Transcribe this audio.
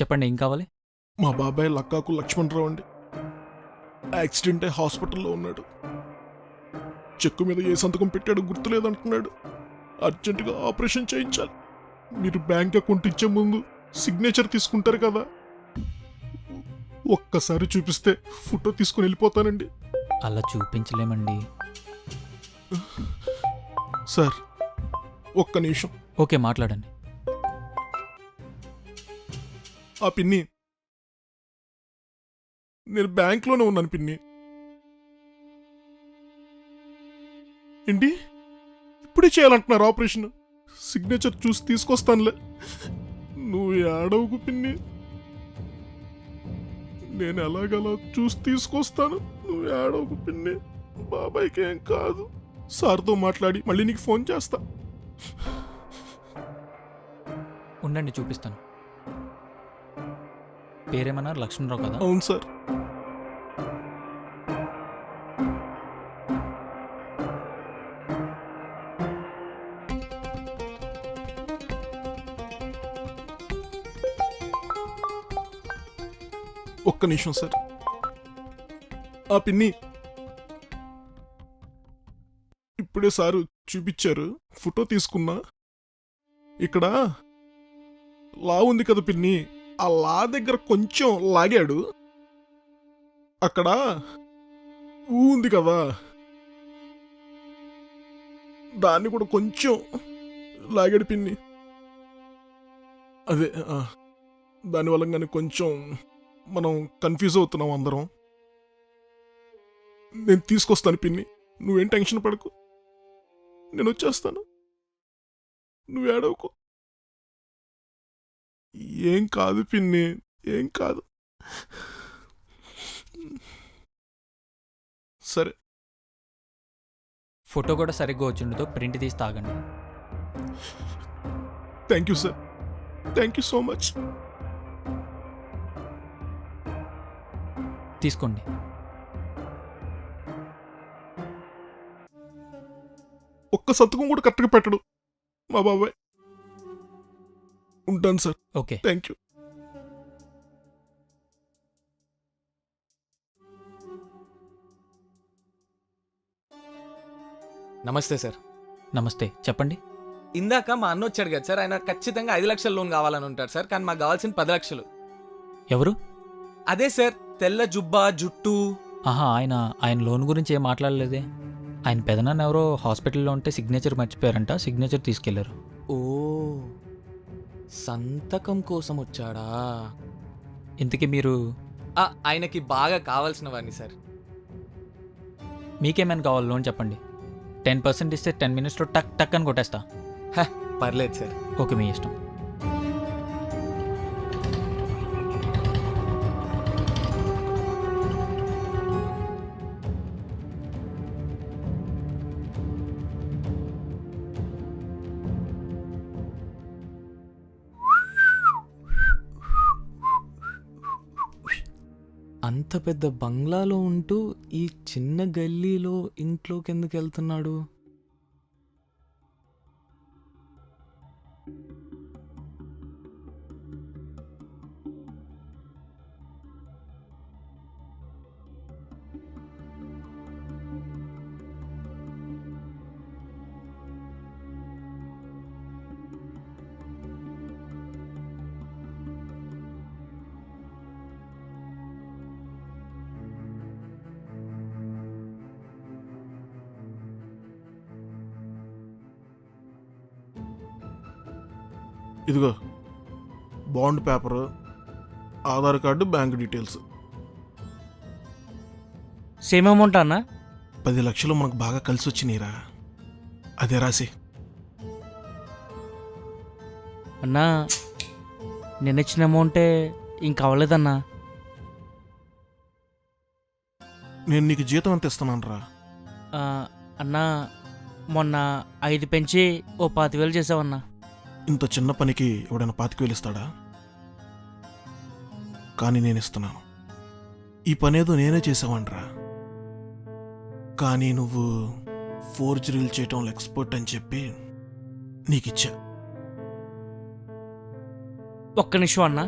చెప్పండి ఏం కావాలి? మా బాబాయ్ లక్కాకు లక్ష్మణరావు అండి. యాక్సిడెంట్ అయి హాస్పిటల్లో ఉన్నాడు. చెక్కు మీద ఏ సంతకం పెట్టాడో గుర్తులేదంటున్నాడు అర్జెంటుగా ఆపరేషన్ చేయించాలి. మీరు బ్యాంక్ అకౌంట్ ఇచ్చే ముందు సిగ్నేచర్ తీసుకుంటారు కదా. ఒక్కసారి చూపిస్తే ఫోటో తీసుకుని వెళ్ళిపోతానండి. అలా చూపించలేమండి. సార్ ఒక్క నిమిషం. ఓకే మాట్లాడండి. ఆ పిన్ని. నేను బ్యాంక్లోనే ఉన్నాను పిన్ని. ఏంటి? ఇప్పుడే చేయాలంటున్నారు ఆపరేషన్. సిగ్నేచర్ చూసి తీసుకొస్తానులే. నువ్వు ఏడవకు పిన్ని. నేను ఎలాగలా చూసి తీసుకొస్తాను. నువ్వు ఏడవకు పిన్ని. బాబాయ్కి ఏం కాదు. సార్తో మాట్లాడి మళ్ళీ నీకు ఫోన్ చేస్తా. ఉండండి చూపిస్తాను. పేరేమన్నారు లక్ష్మణరావు కదా? అవును సార్. ఒక్క నిమిషం సార్. ఆ పిన్ని ఇప్పుడే సారు చూపించారు. ఫోటో తీసుకున్నా. ఇక్కడ లా ఉంది కదా పిన్ని. ఆ లా దగ్గర కొంచెం లాగాడు. అక్కడ ఊ ఉంది కదా. దాన్ని కూడా కొంచెం లాగాడు పిన్ని. అదే దానివల్ల కానీ కొంచెం మనం కన్ఫ్యూజ్ అవుతున్నాం అందరం. నేను తీసుకొస్తాను పిన్ని. నువ్వేం టెన్షన్ పడకు. నేను వచ్చేస్తాను. నువ్వు ఏడవకు. ఏం కాదు పిన్ని ఏం కాదు. సరే. ఫోటో కూడా సరిగ్గా వచ్చిండుతో ప్రింట్ తీసి తాగండి. Thank you sir. Thank you so much. తీసుకోండి. ఒక్క సంతకం కూడా కరెక్ట్గా పెట్టడు మా బాబాయ్. ఉంటాను సార్. ఓకే. థ్యాంక్ యూ నమస్తే సార్. నమస్తే. చెప్పండి. ఇందాక మా అన్న వచ్చాడు కదా సార్ ఆయన ఖచ్చితంగా ఐదు లక్షల లోన్ కావాలని ఉంటారు సార్ కానీ మాకు కావాల్సిన పది లక్షలు. ఎవరు? అదే సార్ తెల్ల జుబ్బా జుట్టు. ఆహా ఆయన ఆయన లోన్ గురించి ఏం మాట్లాడలేదే. ఆయన పెదనాన్న ఎవరో హాస్పిటల్లో ఉంటే సిగ్నేచర్ మర్చిపోయారంట సిగ్నేచర్ తీసుకెళ్ళారు. ఓ. సంతకం కోసం వచ్చాడా? ఇంతకీ మీరు ఆ, ఆయనకి బాగా కావాల్సిన వాడిని సార్. మీకేమైనా కావాలి లోన్ చెప్పండి. టెన్ పర్సెంట్ ఇస్తే టెన్ మినిట్స్లో టక్ టక్ అని కొట్టేస్తా. హ, పర్లేదు సార్. ఓకే మీ ఇష్టం. అంత పెద్ద బంగ్లాలో ఉంటూ ఈ చిన్న గల్లీలో ఇంట్లోకి ఎందుకు వెళ్తున్నాడు ఇదిగో bond paper Aadhaar card bank details. Same amount అన్న? పది లక్షలు మనకు బాగా కలిసి వచ్చినాయిరా. అదే రాసి. అన్నా నేను ఇచ్చిన అమౌంటే ఇంక అవ్వలేదన్నా. నేను నీకు జీతం ఎంత ఇస్తున్నాను రా ఆ, అన్నా మొన్న ఐదు పెంచి ఓ పాతివేలు చేసావన్నా. ఇంత చిన్న పనికి ఎవడైనా పాతికి వెళ్ళిస్తాడా కానీ నేను ఇస్తున్నాను ఈ పనేదో నేనే చేసావనరా కానీ నువ్వు ఫోర్జరీలు చేయటంలో ఎక్స్పర్ట్ అని చెప్పి నీకిచ్చా. ఒక్క నిమిషం అన్నా.